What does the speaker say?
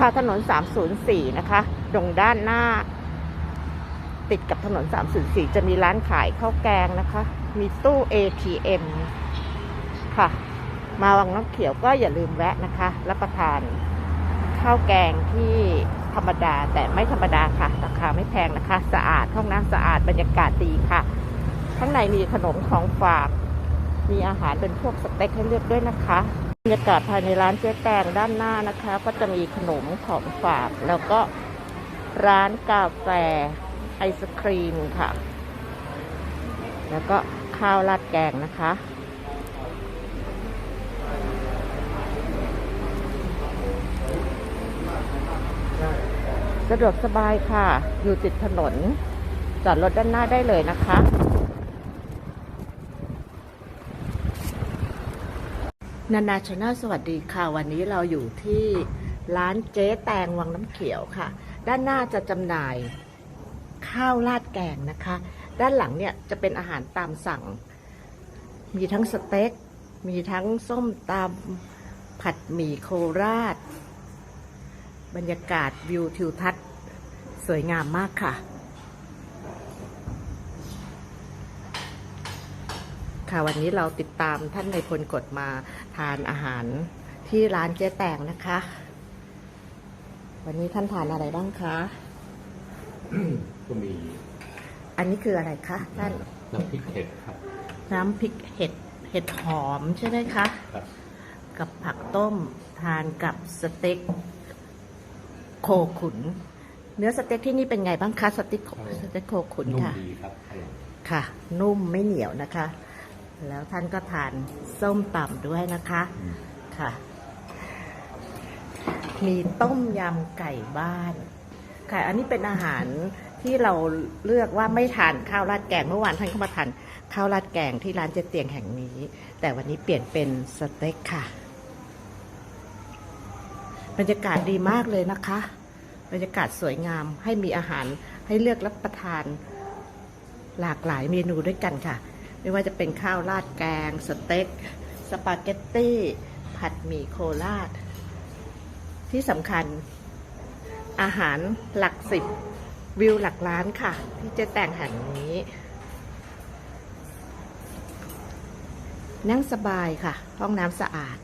ค่ะถนน 304 นะคะตรงด้านหน้า ติดกับถนน 304 จะมีร้านขายข้าวแกงนะคะ มีตู้ ATM ค่ะ มาวังน้ำเขียวก็อย่าลืมแวะนะคะ รับประทานข้าวแกงที่ธรรมดาแต่ไม่ธรรมดาค่ะ ราคาไม่แพงนะคะ สะอาด ห้องน้ำสะอาด บรรยากาศดีค่ะ ข้างในมีขนมของฝาก มีอาหารเป็นพวกสเต็กให้เลือกด้วยนะคะ บรรยากาศภายในร้านเจ๊แตงด้านหน้านะคะ ก็จะมีขนมของฝากแล้วก็ร้านกาแฟไอศครีมค่ะ แล้วก็ข้าวราดแกงนะคะสะดวกสบายค่ะ อยู่ติดถนน จอดรถด้านหน้าได้เลยนะคะ นานาชาแนลสวัสดีค่ะ วันนี้เราอยู่ที่ร้านเจ๊แตงวังน้ำเขียวค่ะ ด้านหน้าจะจำหน่ายข้าวราดแกงนะคะ ด้านหลังเนี่ยจะเป็นอาหารตามสั่ง มีทั้งสเต็ก มีทั้งส้มตำผัดหมี่โคราช บรรยากาศวิวทิวทัศน์ สวยงามมากค่ะ ค่ะวันนี้เราติดตามท่านในพลกฎมาทานอาหารที่ร้านเจ๊แตงนะคะ วันนี้ท่านทานอะไรบ้างคะ ก็มีอันนี้คืออะไรคะท่านน้ำพริกเห็ดครับ น้ำพริกเห็ดเห็ดหอมใช่ไหมคะ ครับ กับผักต้มทานกับสเต็กโคขุน เนื้อสเต็กที่นี่เป็นไงบ้างคะสเต็กสเต็กโคขุนนุ่มค่ะ ดีครับอร่อย ค่ะ นุ่มไม่เหนียวนะคะ แล้วท่านก็ทานส้มตำด้วยนะคะอืมค่ะ มีต้มยำไก่บ้าน ค่ะ อันนี้เป็นอาหารที่เราเลือกว่าไม่ทานข้าวราดแกงเมื่อวานท่านก็มาทานข้าวราดแกงที่ร้านเจ๊เตียงแห่งนี้ แต่วันนี้เปลี่ยนเป็นสเต็กค่ะบรรยากาศดีมากเลยนะคะ บรรยากาศสวยงามให้มีอาหารให้เลือกรับประทาน หลากหลายเมนูด้วยกันค่ะ ไม่ว่าจะเป็นข้าวราดแกง สเต็ก สปาเกตตี้ ผัดหมี่โคราช ที่สำคัญ อาหารหลักสิบวิวหลักล้านค่ะ ที่เจ๊แต่งแห่งนี้ นั่งสบายค่ะ ห้องน้ำสะอาด